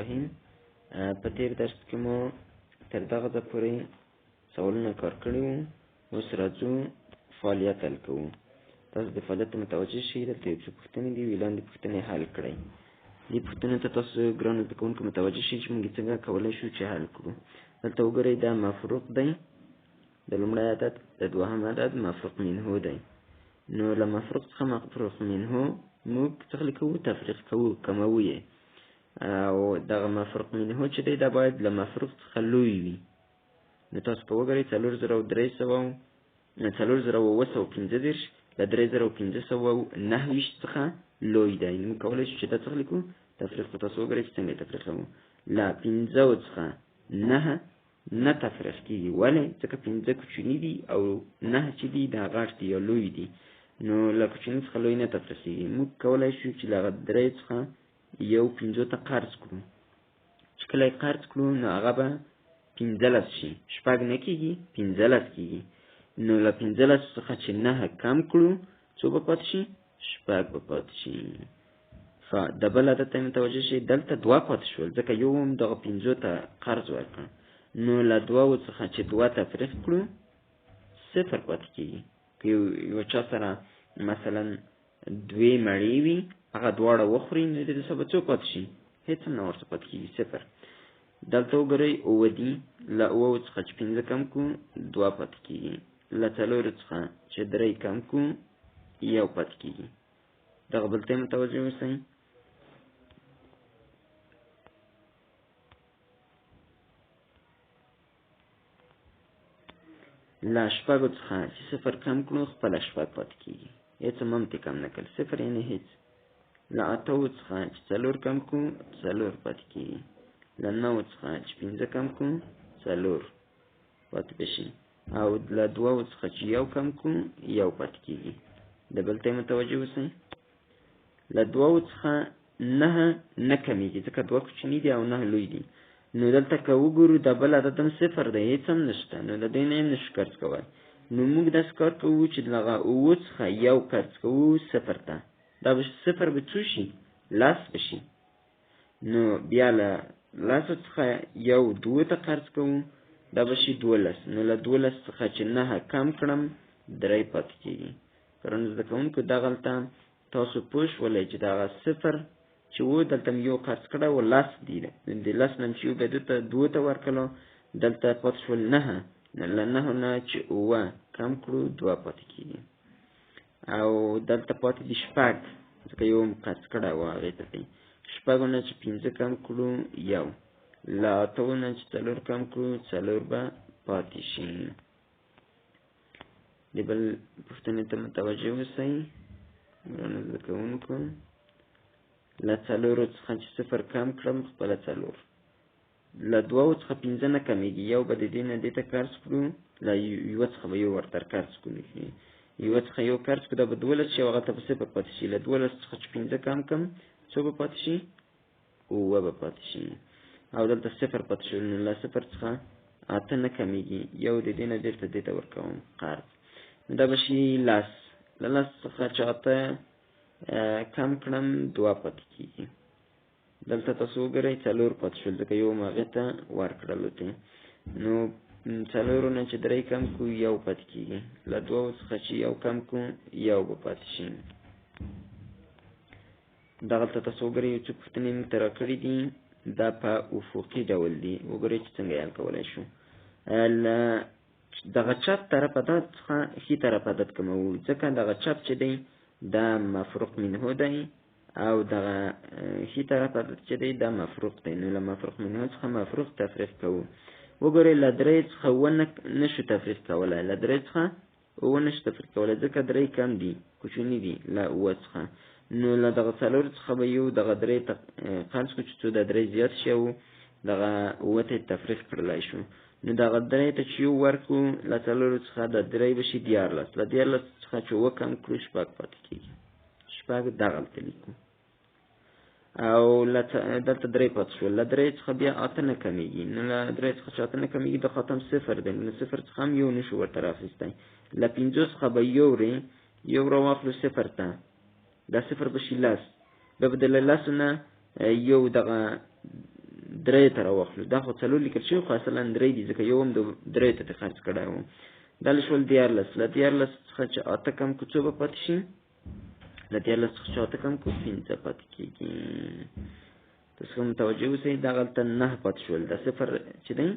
الرحیم په تیر درس کې مو تر دغه ځای پورې سوالونه کار کړي وو. اوس راځو فعالیت حل کوو. تاسو د فعالیت متوجه شئ دلته یو څو پوښتنې دي ویلاندې پوښتنې حل کړئ. دې پوښتنې ته تاسو ګرانو زده کوونکو متوجه شئ چې موږ څنګه کولی شو چې حل کړو. دلته وګورئ دا مفروق دی. د لومړی عدد د دوهم عدد مفروق منهو دی. نو له مفروق څخه مفروق منهو موږ څه کوو تفریق کوو کموو یې او دغه مفروق منهو چې دی دا باید له مفروق څخه لوی وي. نو تاسو په وګورئ څلور زره او درې سوه څلور زره اووه سوه پنځه دېرش له درې زره او پنځه سوه نهه ویشت څخه لوی دی. نو کولی شو چې دا څه لیکو. تفریق په تاسو وګورئ چې څنګه تفریق کوو. له پنځو څخه نهه نه تفریق کیږي. ولې؟ ځکه پنځه کوچني دي او نهه چې دي دا غټ دي یا لوی دي. نو له کوچني څخه لوی نه تفریق کیږي. موږ کولی شو چې له درې څخه یو پنځو ته قرض کړو. چې کله یې قرض کړو نو هغه به پنځلس شي. شپږ نه کېږي پنځلس کېږي نو له پنځلس څخه چې نهه کم کړو څو به پاتې شي؟ شپږ به پاتې شي. د بل عدد ته متوجه شئ دلته دوه پاتې شول ځکه یو هم دغه پنځو ته قرض ورکړ. نو له دوو څخه چې دوه تفریق کړو صفر پاتې کېږي که یو چا سره مثلا دوې مړې وي هغه دواړه وخوري نو د به څو پاتې شي؟ هم نه ورڅه پاتې کېږي صفر. دلته وګورئ اووه دي. له اووه څخه چې پنځه کم کړو دوه پاتې کېږي. له څلورو څخه چې درې کم کړو یو پاتې کېږي. دغه بل ته متوجه اوسئ. له شپږو څخه چې صفر کم کړو خپله شپږ پاتې کېږي. هېڅ هم هم کم نه کړل صفر یعنې هېڅ له اتو څخه چې څلور کم کړو څلور پاتې کېږي. له نو څخه چې پنځه کم کړو څلور پاتې به شي. او له دوو څخه چې یو کم کړو یو پاتې کېږي. د بل ته متوجه اوسئ. له دوو څخه نهه نه کمیږي ځکه دوه کوچني دي او نهه لوی دي. نو دلته که وګورو د بل عدد هم صفر دی هېڅ هم نشته. نو د دې نه هم نشو قرض کولی نو موږ داسې کار کوو چې دغه اووه څخه یو قرض کوو صفر ته دا به صفر به څو شي لس به شي نو بیا له لسو څخه یو دوه ته قرض کوو دا به شي دولس نو له دولس څخه چې نهه کم کړم درې پاتې کېږي پرون زده کوونکو دغلته تاسو پوه شولئ چې دغه صفر چې و دلته یو قرض کړی و لس دی د لس نه چې به دته دوه ته ورکړلو دلته پاتې شول نهه له نهه نه چې اووه کم کړو دوه پاتې کېږي او دلته پاتې دي شپږ ځکه یو هم قرض کړی و هغې ته دی. شپږو نه چې پنځه کم کړو یو. له اتو نه چې څلور کم کړو څلور به پاتې شي. د بل پوښتنې ته متوجه اوسئ. ګرانو زده کوونکو. له څلورو څخه چې صفر کم کړم خپله څلور. له دوو څخه پنځه نه کمیږي یو به د دې نه دې ته قرض کړو له یوه څخه به یو ورته قرض کړو یوه څخه یو قرض کړو دا به دولس شي هغه ته به صفر پاتې شي. له دولس څخه چې پنځه کم کم څو به پاتې شي؟ اووه به پاتې شي. او دلته صفر پاتې شول نو له صفر څخه اته نه کمیږي. یو د دې نه بېرته دې ته ورکوم. قرض. نو دا به شي لس. له لس څخه چې اته کم کړم دوه پاتې کېږي دلته تاسو وګورئ څلور پاتې شول. ځکه یو مې هغې ته ورکړلو دی نو څلورو نه چې درې کم کړو یو پاتې کېږي له دوو څخه چې یو کم کړو یو به پاتې شي. دغلته تاسو وګورئ څو پوښتنې موږ ته راکړي دي. دا په افقي ډول دي. وګورئ چې څنګه یې حل کولی شو. دغه چپ طرف عدد څخه ښي طرف عدد کموو. ځکه دغه چپ چې دی دا مفروق منه دی او دغه ښي طرف عدد چې دی دا مفروق دی. نو له مفروق منه څخه مفروق تفریق کوو وګورئ له درې څخه اووه نشو تفریق کولی له درې څخه اووه نشو تفریق کولی ځکه درې کم دي کوچني دي له اووه څخه. نو له دغه څلور څخه به یو دغه درې فرض کړو چې څو د درې زیات شي او دغه اووه ته تفریق کړلی شو. نو دغه درې ته چې یو ورکړو له څلورو څخه د درې به شي دیارلس. له دیارلس څخه چې اووه کم کړو شپږ پاتې کېږي شپږ دغلته لیکو او دلته درې پاتې شول. له درې څخه بیا اته نه کمیږي. نو له درې څخه چې اته نه کمیږي د ختم صفر دی. نو صفر څخه هم یو نشو ورته راخیستی. له پنځو څخه به یو ری یو راواخلو صفر ته. دا صفر به شي لس. بیا به د له لسو نه یو دغه درې ته راوخلو دا خو څلور لیکل شوي خو اصلا درې دي ځکه یو هم د درې ته خرڅ کړی و. دا شول دیارلس. له دیارلس څخه چې اته کم کو څو به پاتې شي له دیارلس څخه چې اته کم کو پنځه پاتې کېږي تاسو متوجه اوسئ دا غلطه نه پاتې شول دا صفر چې دی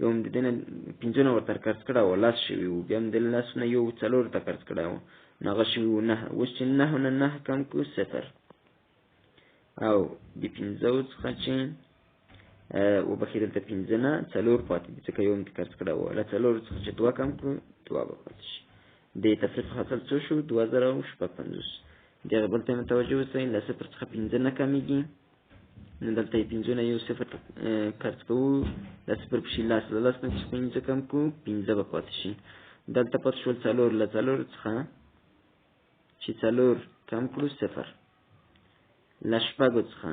یو هم د دې نه پنځونه ورته خرڅ کړی و لاس شوي وو بیا هم د لس نه یو څلور ته خرڅ کړی و نو هغه شوي وو نهه اوس چې نهه نه نهه کم کو صفر او د پنځو څخه چې وبخښئ دلته پنځه نه څلور پاتې دي ځکه یو خرڅ کړی و له څلورو څخه چې دوه کم کړو دوه به پاتې شي د تفریق حاصل څو شو دوه زره شپږ پنځوس دغه بل ته متوجه اوسئ له صفر څخه پنځه نه کمیږي نو دلته یې پنځونه یو صفر خرڅ کوو. له صفر پسې لاس له لس نه چې پنځه کم کړو پنځه به پاتې شي. دلته پاتې شول څلور له څلورو څخه چې څلور کم کړو صفر. له شپږو څخه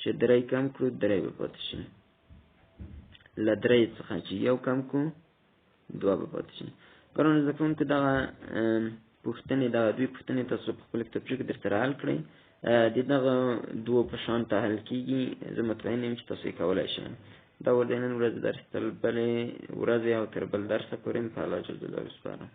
چې درې کم کړو درې به پاتې شي. له درې څخه چې یو کم کړو دوه به پاتې شي. ګرانو زده کوونکو دغه پوښتنې دغه دوی پوښتنې تاسو په خپل کتابچه کې درته حل کړئ. د دغه دوه په شان ته حل کېږي زه مطمئن یم چې تاسو یې کولی شئ. دا ور د نن ورځې درس تر بلې ورځې او تر بل درسه پورې په الله جل جلاله سپارم